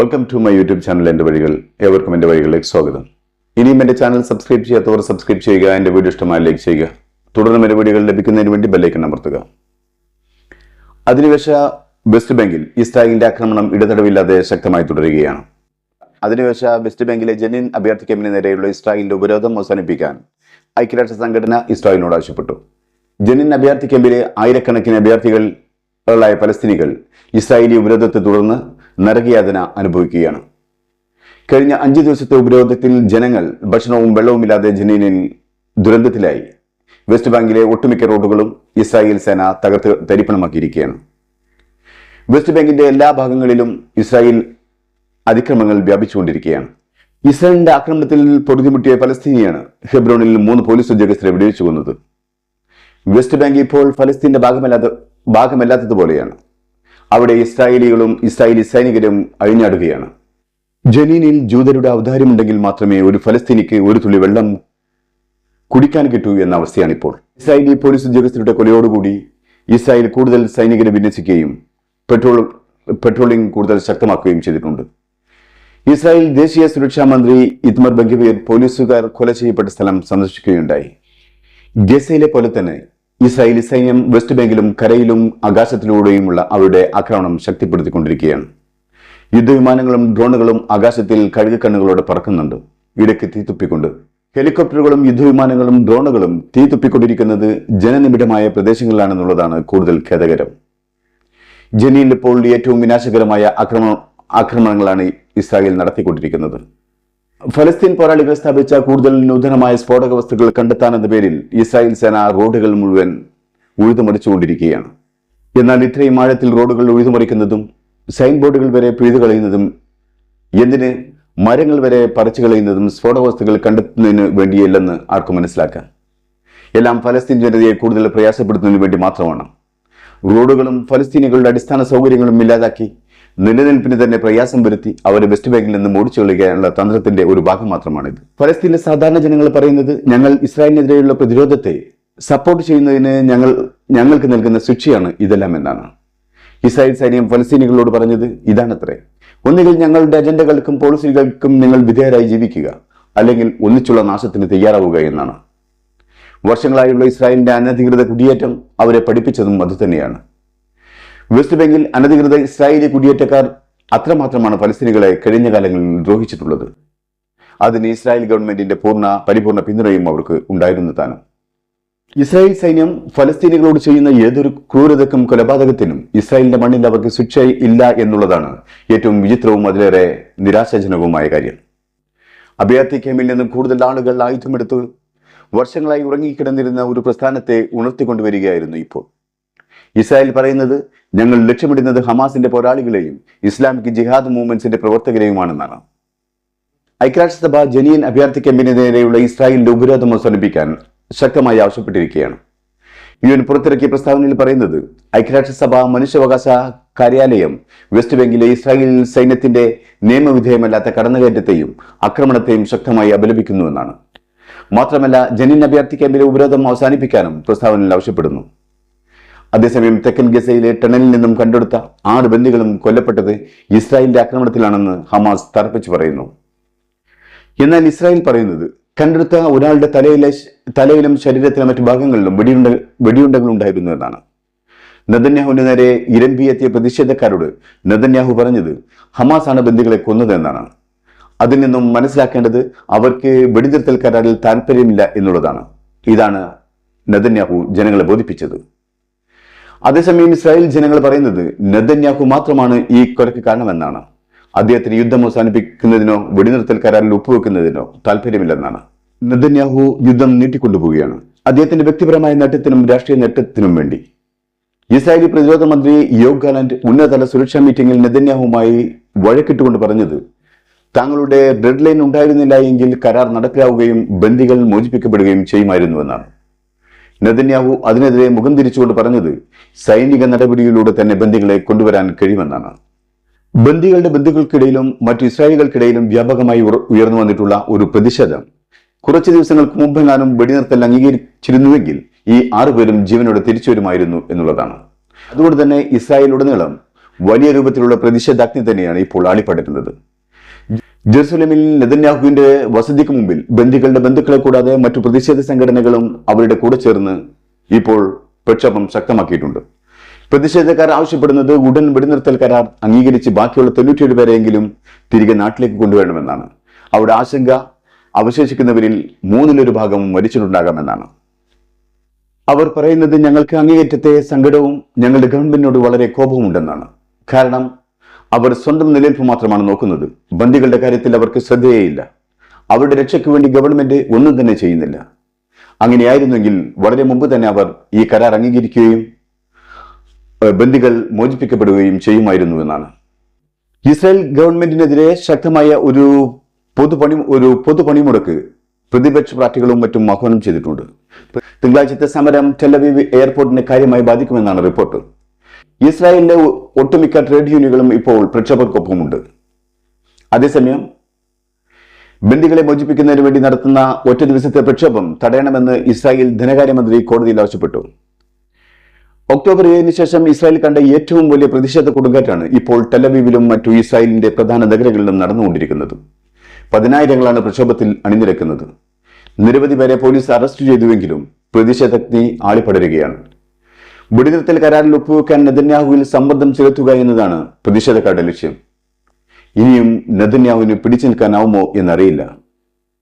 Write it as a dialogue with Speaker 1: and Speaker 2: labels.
Speaker 1: Welcome to my YouTube channel എന്റെ വഴികൾ ഏവർക്കും എന്റെ വഴികളിലേക്ക് സ്വാഗതം. ഇനിയും എന്റെ ചാനൽ സബ്സ്ക്രൈബ് ചെയ്യാത്തവർ സബ്സ്ക്രൈബ് ചെയ്യുക എന്റെ വീഡിയോ ഇഷ്ടമായി ലൈക്ക് ചെയ്യുക. തുടർന്ന് എന്റെ വീഡിയോകൾ ലഭിക്കുന്നതിന് വേണ്ടി ബെല്ലൈക്കൺ അമർത്തുക. അധിനിവേശ വെസ്റ്റ് ബാങ്കിൽ ഇസ്രായേലിന്റെ ആക്രമണം ഇടതടവില്ലാതെ ശക്തമായി തുടരുകയാണ്. അധിനിവേശ വെസ്റ്റ് ബാങ്കിലെ ജനിൻ അഭ്യർത്ഥി ക്യാമ്പിന് നേരെയുള്ള ഇസ്രായേലിന്റെ ഉപരോധം അവസാനിപ്പിക്കാൻ ഐക്യരാഷ്ട്ര സംഘടന ഇസ്രായേലിനോട് ആവശ്യപ്പെട്ടു. ജനിൻ അഭ്യർത്ഥി ക്യാമ്പിലെ ആയിരക്കണക്കിന് അഭ്യർത്ഥികളായ പലസ്തീനികൾ ഇസ്രായേലി ഉപരോധത്തെ തുടർന്ന് നരകയാതന അനുഭവിക്കുകയാണ്. കഴിഞ്ഞ അഞ്ച് ദിവസത്തെ ഉപരോധത്തിൽ ജനങ്ങൾ ഭക്ഷണവും വെള്ളവുമില്ലാതെ ജനീനിൽ ദുരന്തത്തിലായി. വെസ്റ്റ് ബാങ്കിലെ ഒട്ടുമിക്ക റോഡുകളും ഇസ്രായേൽ സേന തകർത്ത് തരിപ്പണമാക്കിയിരിക്കുകയാണ്. വെസ്റ്റ് ബാങ്കിന്റെ എല്ലാ ഭാഗങ്ങളിലും ഇസ്രായേൽ അതിക്രമങ്ങൾ വ്യാപിച്ചുകൊണ്ടിരിക്കുകയാണ്. ഇസ്രായേലിന്റെ ആക്രമണത്തിൽ പൊറുതിമുട്ടിയ പലസ്തീനിയാണ് ഹെബ്രോണിൽ മൂന്ന് പോലീസ് ഉദ്യോഗസ്ഥരെ വെടിവെച്ചു കൊന്നത്. വെസ്റ്റ് ബാങ്ക് ഇപ്പോൾ ഫലസ്തീന്റെ ഭാഗമല്ലാത്ത ഭാഗമല്ലാത്തതുപോലെയാണ്. അവിടെ ഇസ്രായേലികളും ഇസ്രായേലി സൈനികരും അഴിഞ്ഞാടുകയാണ്. ജനീനിൽ ജൂതരുടെ ഔദാര്യമുണ്ടെങ്കിൽ മാത്രമേ ഒരു ഫലസ്തീനിക്ക് ഒരു തുള്ളി വെള്ളം കുടിക്കാൻ കിട്ടൂ എന്ന അവസ്ഥയാണിപ്പോൾ. ഇസ്രായേലി പോലീസ് ഉദ്യോഗസ്ഥരുടെ കൊലയോടുകൂടി ഇസ്രായേൽ കൂടുതൽ സൈനികരെ വിന്യസിക്കുകയും പെട്രോൾ പെട്രോളിംഗ് കൂടുതൽ ശക്തമാക്കുകയും ചെയ്തിട്ടുണ്ട്. ഇസ്രായേൽ ദേശീയ സുരക്ഷാ മന്ത്രി ഇത്മർ ബംഗിബീർ പോലീസുകാർ കൊല ചെയ്യപ്പെട്ട സ്ഥലം സന്ദർശിക്കുകയുണ്ടായി. ഗസയിലെ പോലെ തന്നെ ഇസ്രായേലി സൈന്യം വെസ്റ്റ് ബാങ്കിലും കരയിലും ആകാശത്തിലൂടെയുമുള്ള അവരുടെ ആക്രമണം ശക്തിപ്പെടുത്തിക്കൊണ്ടിരിക്കുകയാണ്. യുദ്ധവിമാനങ്ങളും ഡ്രോണുകളും ആകാശത്തിൽ കഴുകക്കണ്ണുകളോടെ പറക്കുന്നുണ്ട്. ഇടയ്ക്ക് തീത്തുപ്പിക്കൊണ്ട് ഹെലികോപ്റ്ററുകളും യുദ്ധവിമാനങ്ങളും ഡ്രോണുകളും തീത്തുപ്പിക്കൊണ്ടിരിക്കുന്നത് ജനനിബിഡമായ പ്രദേശങ്ങളിലാണെന്നുള്ളതാണ് കൂടുതൽ ഖേദകരം. ജനീൽ ഇപ്പോൾ ഏറ്റവും വിനാശകരമായ ആക്രമണ ആക്രമണങ്ങളാണ് ഇസ്രായേൽ നടത്തിക്കൊണ്ടിരിക്കുന്നത്. ഫലസ്തീൻ പോരാളികൾ സ്ഥാപിച്ച കൂടുതൽ നൂതനമായ സ്ഫോടക വസ്തുക്കൾ കണ്ടെത്താനെന്ന പേരിൽ ഇസ്രായേൽ സേന റോഡുകൾ മുഴുവൻ ഉഴുതുമറിച്ചുകൊണ്ടിരിക്കുകയാണ്. എന്നാൽ ഇത്രയും ആഴത്തിൽ റോഡുകൾ ഉഴുതുമറിക്കുന്നതും സൈൻ ബോർഡുകൾ വരെ പിഴുതു കളയുന്നതും എന്തിന് മരങ്ങൾ വരെ പറിച്ചു കളയുന്നതും സ്ഫോടക വസ്തുക്കൾ കണ്ടെത്തുന്നതിന് വേണ്ടിയല്ലെന്ന് ആർക്കും മനസ്സിലാക്കാം. എല്ലാം ഫലസ്തീൻ ജനതയെ കൂടുതൽ പ്രയാസപ്പെടുത്തുന്നതിന് വേണ്ടി മാത്രമാണ്. റോഡുകളും ഫലസ്തീനികളുടെ അടിസ്ഥാന സൗകര്യങ്ങളും ഇല്ലാതാക്കി നിലനിൽപ്പിന് തന്നെ പ്രയാസം വരുത്തി അവരെ വെസ്റ്റ് ബാങ്കിൽ നിന്ന് ഓടിച്ചു കളയാനുള്ള തന്ത്രത്തിന്റെ ഒരു ഭാഗം മാത്രമാണിത്. ഫലസ്തീനിലെ സാധാരണ ജനങ്ങൾ പറയുന്നത് ഞങ്ങൾ ഇസ്രായേലിനെതിരെയുള്ള പ്രതിരോധത്തെ സപ്പോർട്ട് ചെയ്യുന്നതിന് ഞങ്ങൾ ഞങ്ങൾക്ക് നൽകുന്ന ശിക്ഷയാണ് ഇതെല്ലാം എന്നാണ്. ഇസ്രായേൽ സൈന്യം ഫലസ്തീനികളോട് പറഞ്ഞത് ഇതാണത്രേ. ഒന്നുകിൽ ഞങ്ങളുടെ അജണ്ടകൾക്കും പോളിസികൾക്കും നിങ്ങൾ വിധേയരായി ജീവിക്കുക അല്ലെങ്കിൽ ഒന്നിച്ചുള്ള നാശത്തിന് തയ്യാറാവുക എന്നാണ്. വർഷങ്ങളായുള്ള ഇസ്രായേലിന്റെ അനധികൃത കുടിയേറ്റം അവരെ പഠിപ്പിച്ചതും അതുതന്നെയാണ്. വെസ്റ്റ് ബാങ്കിൽ അനധികൃത ഇസ്രായേലി കുടിയേറ്റക്കാർ അത്രമാത്രമാണ് ഫലസ്തീനികളെ കഴിഞ്ഞ കാലങ്ങളിൽ ദ്രോഹിച്ചിട്ടുള്ളത്. അതിന് ഇസ്രായേൽ ഗവൺമെന്റിന്റെ പൂർണ പരിപൂർണ പിന്തുണയും അവർക്ക് ഉണ്ടായിരുന്നു താനും. ഇസ്രായേൽ സൈന്യം ഫലസ്തീനികളോട് ചെയ്യുന്ന ഏതൊരു ക്രൂരതക്കും കൊലപാതകത്തിനും ഇസ്രായേലിന്റെ മണ്ണിൽ അവർക്ക് ശിക്ഷ ഇല്ല എന്നുള്ളതാണ് ഏറ്റവും വിചിത്രവും അതിലേറെ നിരാശാജനകവുമായ കാര്യം. അഭയാർത്ഥി ക്യാമ്പിൽ നിന്നും കൂടുതൽ ആളുകൾ ആയുധമെടുത്ത് വർഷങ്ങളായി ഉറങ്ങിക്കിടന്നിരുന്ന ഒരു പ്രസ്ഥാനത്തെ ഉണർത്തിക്കൊണ്ടുവരികയായിരുന്നു ഇപ്പോൾ. ഇസ്രായേൽ പറയുന്നത് ഞങ്ങൾ ലക്ഷ്യമിടുന്നത് ഹമാസിന്റെ പോരാളികളെയും ഇസ്ലാമിക് ജിഹാദ് മൂവ്മെന്റ്സിന്റെ പ്രവർത്തകരെയുമാണെന്നാണ്. ഐക്യരാഷ്ട്രസഭ ജനീൻ അഭയാർത്ഥി ക്യാമ്പിന് നേരെയുള്ള ഇസ്രായേലിന്റെ ഉപരോധം അവസാനിപ്പിക്കാൻ ശക്തമായി ആവശ്യപ്പെട്ടിരിക്കുകയാണ്. യു എൻ പുറത്തിറക്കിയ പ്രസ്താവനയിൽ പറയുന്നത് ഐക്യരാഷ്ട്രസഭ മനുഷ്യാവകാശ കാര്യാലയം വെസ്റ്റ് ബംഗിലെ ഇസ്രായേൽ സൈന്യത്തിന്റെ നിയമവിധേയമല്ലാത്ത കടന്നുകയറ്റത്തെയും ആക്രമണത്തെയും ശക്തമായി അപലപിക്കുന്നുവെന്നാണ്. മാത്രമല്ല ജനീൻ അഭയാർത്ഥി ക്യാമ്പിലെ ഉപരോധം അവസാനിപ്പിക്കാനും പ്രസ്താവനയിൽ ആവശ്യപ്പെടുന്നു. അതേസമയം തെക്കൻ ഗസയിലെ ടണലിൽ നിന്നും കണ്ടെടുത്ത ആറ് ബന്ദികളും കൊല്ലപ്പെട്ടത് ഇസ്രായേലിന്റെ ആക്രമണത്തിലാണെന്ന് ഹമാസ് തറപ്പിച്ചു പറയുന്നു. എന്നാൽ ഇസ്രായേൽ പറയുന്നത് കണ്ടെടുത്ത ഒരാളുടെ തലയിലെ തലയിലും ശരീരത്തിലെ മറ്റു ഭാഗങ്ങളിലും വെടിയുണ്ട വെടിയുണ്ടകൾ ഉണ്ടായിരുന്നു എന്നാണ്. നെതന്യാഹുവിന് നേരെ ഇരമ്പിയെത്തിയ പ്രതിഷേധക്കാരോട് നെതന്യാഹു പറഞ്ഞത് ഹമാസ് ആണ് ബന്ദികളെ കൊന്നതെന്നാണ് അതിൽ നിന്നും മനസ്സിലാക്കേണ്ടത് അവർക്ക് വെടിനിർത്തൽ കരാറിൽ താല്പര്യമില്ല എന്നുള്ളതാണ്. ഇതാണ് നദന്യാഹു ജനങ്ങളെ ബോധിപ്പിച്ചത്. അതേസമയം ഇസ്രായേൽ ജനങ്ങൾ പറയുന്നത് നെതന്യാഹു മാത്രമാണ് ഈ കൊലക്ക് കാരണമെന്നാണ്. അദ്ദേഹത്തിന് യുദ്ധം അവസാനിപ്പിക്കുന്നതിനോ വെടിനിർത്തൽ കരാറിൽ ഒപ്പുവെക്കുന്നതിനോ താല്പര്യമില്ലെന്നാണ് നെതന്യാഹു യുദ്ധം നീട്ടിക്കൊണ്ടുപോവുകയാണ്. അദ്ദേഹത്തിന്റെ വ്യക്തിപരമായ നേട്ടത്തിനും രാഷ്ട്രീയ നേട്ടത്തിനും വേണ്ടി. ഇസ്രായേലി പ്രതിരോധ മന്ത്രി യോഗ് ഗാലന്റ് ഉന്നതതല സുരക്ഷാ മീറ്റിംഗിൽ നെതന്യാഹുമായി വഴക്കിട്ടുകൊണ്ട് പറഞ്ഞത് താങ്കളുടെ ഡെഡ് ലൈൻ ഉണ്ടായിരുന്നില്ല എങ്കിൽ കരാർ നടപ്പിലാവുകയും ബന്ദികൾ മോചിപ്പിക്കപ്പെടുകയും ചെയ്യുമായിരുന്നുവെന്നാണ് നെതന്യാഹു അതിനെതിരെ മുഖം തിരിച്ചുകൊണ്ട് പറഞ്ഞത് സൈനിക നടപടിയിലൂടെ തന്നെ ബന്ദികളെ കൊണ്ടുവരാൻ കഴിയുമെന്നാണ്. ബന്ദികളുടെ ബന്ധുക്കൾക്കിടയിലും മറ്റു ഇസ്രായേലുകൾക്കിടയിലും വ്യാപകമായി ഉയർന്നു വന്നിട്ടുള്ള ഒരു പ്രതിഷേധം. കുറച്ച് ദിവസങ്ങൾക്ക് മുമ്പെങ്ങാനും വെടിനിർത്തൽ അംഗീകരിച്ചിരുന്നുവെങ്കിൽ ഈ ആറുപേരും ജീവനോടെ തിരിച്ചു വരുമായിരുന്നു എന്നുള്ളതാണ്. അതുകൊണ്ട് തന്നെ ഇസ്രായേലുടനീളം വലിയ രൂപത്തിലുള്ള പ്രതിഷേധാഗ്നി തന്നെയാണ് ഇപ്പോൾ ആളിപ്പടരുന്നത് ജെറുസലേമിൽ നെതന്യാഹുവിന്റെ വസതിക്ക് മുമ്പിൽ ബന്ദികളുടെ ബന്ധുക്കളെ കൂടാതെ മറ്റു പ്രതിഷേധ സംഘടനകളും അവരുടെ കൂടെ ചേർന്ന് ഇപ്പോൾ പ്രക്ഷോഭം ശക്തമാക്കിയിട്ടുണ്ട്. പ്രതിഷേധക്കാർ ആവശ്യപ്പെടുന്നത് ഉടൻ വെടിനിർത്തൽ കരാർ അംഗീകരിച്ച് ബാക്കിയുള്ള തൊണ്ണൂറ്റിയേഴ് പേരെയെങ്കിലും തിരികെ നാട്ടിലേക്ക് കൊണ്ടുവരണമെന്നാണ്. അവിടെ ആശങ്ക അവശേഷിക്കുന്നവരിൽ മൂന്നിലൊരു ഭാഗം മരിച്ചിട്ടുണ്ടാകാമെന്നാണ്. അവർ പറയുന്നത് ഞങ്ങൾക്ക് അങ്ങേയറ്റത്തെ സങ്കടവും ഞങ്ങളുടെ ഗവൺമെന്റിനോട് വളരെ കോപവുമുണ്ടെന്നാണ്. കാരണം അവർ സ്വന്തം നിലനിൽപ്പ് മാത്രമാണ് നോക്കുന്നത്. ബന്ദികളുടെ കാര്യത്തിൽ അവർക്ക് ശ്രദ്ധയേയില്ല. അവരുടെ രക്ഷയ്ക്ക് വേണ്ടി ഗവൺമെന്റ് ഒന്നും തന്നെ ചെയ്യുന്നില്ല. അങ്ങനെയായിരുന്നെങ്കിൽ വളരെ മുമ്പ് തന്നെ അവർ ഈ കരാർ അംഗീകരിക്കുകയും ബന്ദികൾ മോചിപ്പിക്കപ്പെടുകയും ചെയ്യുമായിരുന്നു എന്നാണ്. ഇസ്രായേൽ ഗവൺമെന്റിനെതിരെ ശക്തമായ ഒരു പൊതുപണി ഒരു പൊതുപണിമുടക്ക് പ്രതിപക്ഷ പാർട്ടികളും മറ്റും ആഹ്വാനം ചെയ്തിട്ടുണ്ട്. തിങ്കളാഴ്ചത്തെ സമരം ടെലവീവ് എയർപോർട്ടിനെ കാര്യമായി ബാധിക്കുമെന്നാണ് റിപ്പോർട്ട്. ഇസ്രായേലിലെ ഒട്ടുമിക്ക ട്രേഡ് യൂണിയനുകളും ഇപ്പോൾ പ്രക്ഷോഭക്കൊപ്പമുണ്ട് അതേസമയം ബന്ദികളെ മോചിപ്പിക്കുന്നതിന് വേണ്ടി നടത്തുന്ന ഒറ്റ ദിവസത്തെ പ്രക്ഷോഭം തടയണമെന്ന് ഇസ്രായേൽ ധനകാര്യമന്ത്രി കോടതിയിൽ ആവശ്യപ്പെട്ടു. ഒക്ടോബർ ഏഴിന് ശേഷം ഇസ്രായേൽ കണ്ട ഏറ്റവും വലിയ പ്രതിഷേധ കൊടുങ്കാറ്റാണ് ഇപ്പോൾ ടെലവീവിലും മറ്റു ഇസ്രായേലിന്റെ പ്രധാന നഗരങ്ങളിലും നടന്നുകൊണ്ടിരിക്കുന്നത്. പതിനായിരങ്ങളാണ് പ്രക്ഷോഭത്തിൽ അണിനിരക്കുന്നത്. നിരവധി പേരെ പോലീസ് അറസ്റ്റ് ചെയ്തുവെങ്കിലും പ്രതിഷേധജ്ഞി ആളിപ്പടരുകയാണ്. വെടിനിർത്തൽ കരാറിൽ ഒപ്പുവെക്കാൻ നെതന്യാഹുവിൽ സമ്മർദ്ദം ചെലുത്തുക എന്നതാണ് പ്രതിഷേധക്കാരുടെ ലക്ഷ്യം. ഇനിയും നെതന്യാഹുവിന് പിടിച്ചു നിൽക്കാനാവുമോ എന്നറിയില്ല.